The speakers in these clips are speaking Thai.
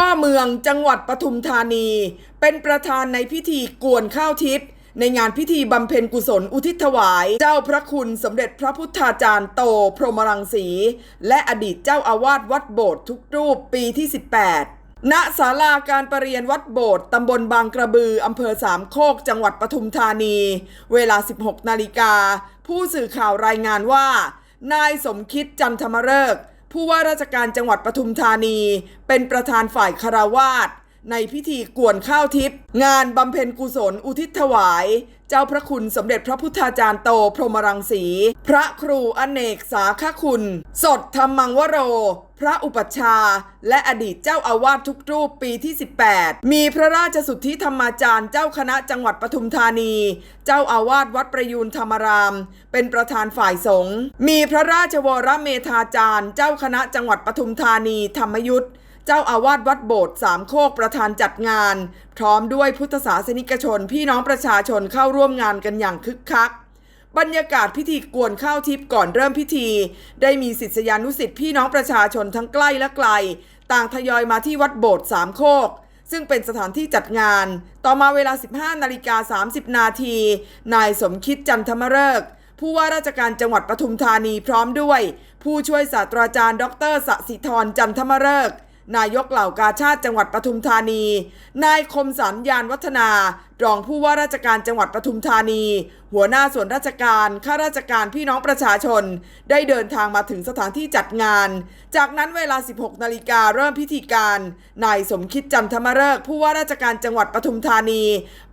พ่อเมืองจังหวัดปทุมธานี เป็นประธานในพิธีกวนข้าวทิพย์ในงานพิธีบำเพ็ญกุศลอุทิศถวาย เจ้าพระคุณสมเด็จพระพุทธาจารย์โตพรหมรังสี และอดีตเจ้าอาวาสวัดโบสถ์ทุกรูปปีที่ 18 ณศาลาการประเรียนวัดโบสถ์ตำบลบางกระบืออำเภอสามโคกจังหวัดปทุมธานี เวลา 16 นาฬิกา ผู้สื่อข่าวรายงานว่า นายสมคิดจันทมฤกษ์ ผู้ว่าราชการจังหวัดปทุมธานี เป็นประธานฝ่ายคารวาส ในพิธีกวนข้าวทิพย์งานบำเพ็ญกุศลอุทิศถวาย เจ้าพระคุณสมเด็จพระพุทธาจารย์โตพรหมรังสี พระครูอเนกสาขคุณ สดธรรมังวโร พระอุปัชฌาย์และอดีตเจ้าอาวาสทุกรูปปีที่ 18 มีพระราชสุทธิธรรมาจารย์เจ้าคณะจังหวัดปทุมธานี เจ้าอาวาสวัดประยูนธรรมราม เป็นประธานฝ่ายสงฆ์มีพระราชวรเมธาจารย์ เจ้าคณะจังหวัดปทุมธานีธรรมยุทธ เจ้าอาวาสวัดโบสถ์สามโคกประธานจัดงาน พร้อมด้วยพุทธศาสนิกชนพี่น้องประชาชนเข้าร่วมงานกันอย่างคึกคัก บรรยากาศพิธีกวนข้าวทิพย์ก่อนเริ่มพิธี ได้มีศิษยานุสิษย์พี่น้องประชาชนทั้งใกล้และไกล ต่างทยอยมาที่วัดโบสถ์สามโคกซึ่งเป็นสถานที่จัดงาน ต่อมาเวลา 15 นาฬิกา 30 นาที นายสมคิดจันทมฤกษ์ผู้ว่าราชการจังหวัดปทุมธานีพร้อมด้วย ผู้ช่วยศาสตราจารย์ ดรสสิธรจันทมฤกษ์ นายกเหล่ากาชาติจังหวัดปทุมธานี นายคมสันยานวัฒนา รองผู้ว่าราชการจังหวัดปทุมธานี หัวหน้าส่วนราชการข้าราชการพี่น้องประชาชน ได้เดินทางมาถึงสถานที่จัดงาน จากนั้นเวลา 16 นาฬิกาเริ่มพิธีการ นายสมคิดจันทมฤกษ์ผู้ว่าราชการจังหวัดปทุมธานี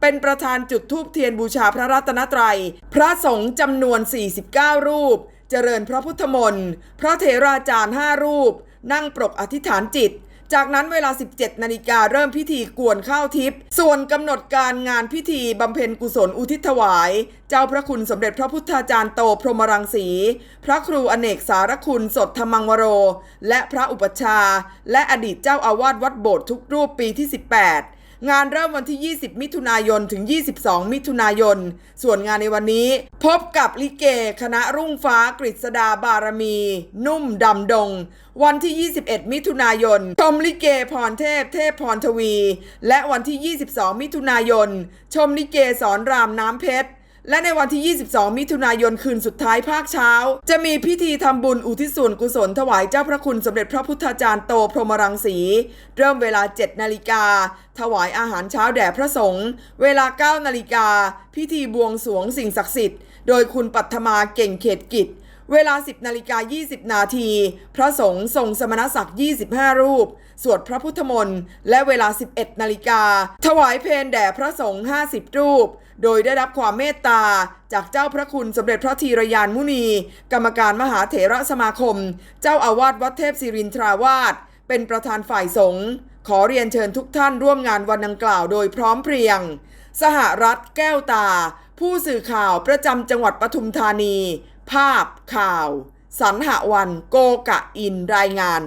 เป็นประธานจุดธูปเทียนบูชาพระรัตนตรัย พระสงฆ์จำนวน 49 รูป เจริญพระพุทธมนต์ พระเถราจารย์ 5 รูปนั่งปรกอธิษฐานจิต จากนั้นเวลา 17 นาฬิกาเริ่มพิธีกวนข้าวทิพย์ ส่วนกำหนดการงานพิธีบำเพ็ญกุศลอุทิศถวาย เจ้าพระคุณสมเด็จพระพุทธาจารย์โตพรหมรังสี พระครูอเนกสารคุณสดธรรมังวโร และพระอุปชา และอดีตเจ้าอาวาสวัดโบสถ์ทุกรูปปีที่ 18 งานเริ่มวันที่ 20 มิถุนายน ถึง 22 มิถุนายน ส่วนงานในวันนี้ พบกับลิเก คณะรุ่งฟ้ากฤษดาบารมี นุ่มดำดง วันที่ 21 มิถุนายน ชมลิเกพรเทพ เทพพรทวี และวันที่ 22 มิถุนายน ชมลิเกสอนรามน้ำเพชร และในวันที่ 22 มิถุนายนคืนสุดท้ายภาคเช้า จะมีพิธีทำบุญอุทิศส่วนกุศลถวายเจ้าพระคุณสมเด็จพระพุทธาจารย์โตพรหมรังสี เริ่มเวลา 7 นาฬิกา ถวายอาหารเช้าแด่พระสงฆ์เวลา 9 นาฬิกา พิธีบวงสรวงสิ่งศักดิ์สิทธิ์ โดยคุณปัทมาเก่งเขตกิจ เวลา 10นาฬิกา20 นาที พระสงฆ์ทรงสมณศักดิ์ 25 รูป สวดพระพุทธมนต์ และเวลา 11นาฬิกา ถวายเพลแด่พระสงฆ์ 50 รูป โดยได้รับความเมตตา จากเจ้าพระคุณสมเด็จพระธีรยานมุนี กรรมการมหาเถระสมาคม เจ้าอาวาสวัดเทพศิรินทราวาสเป็นประธานฝ่ายสงฆ์ขอเรียนเชิญทุกท่านร่วมงานวันดังกล่าวโดยพร้อมเพรียง สหรัฐแก้วตา ผู้สื่อข่าวประจำจังหวัดปทุมธานี ภาพข่าว สันหวันโกกะอินรายงาน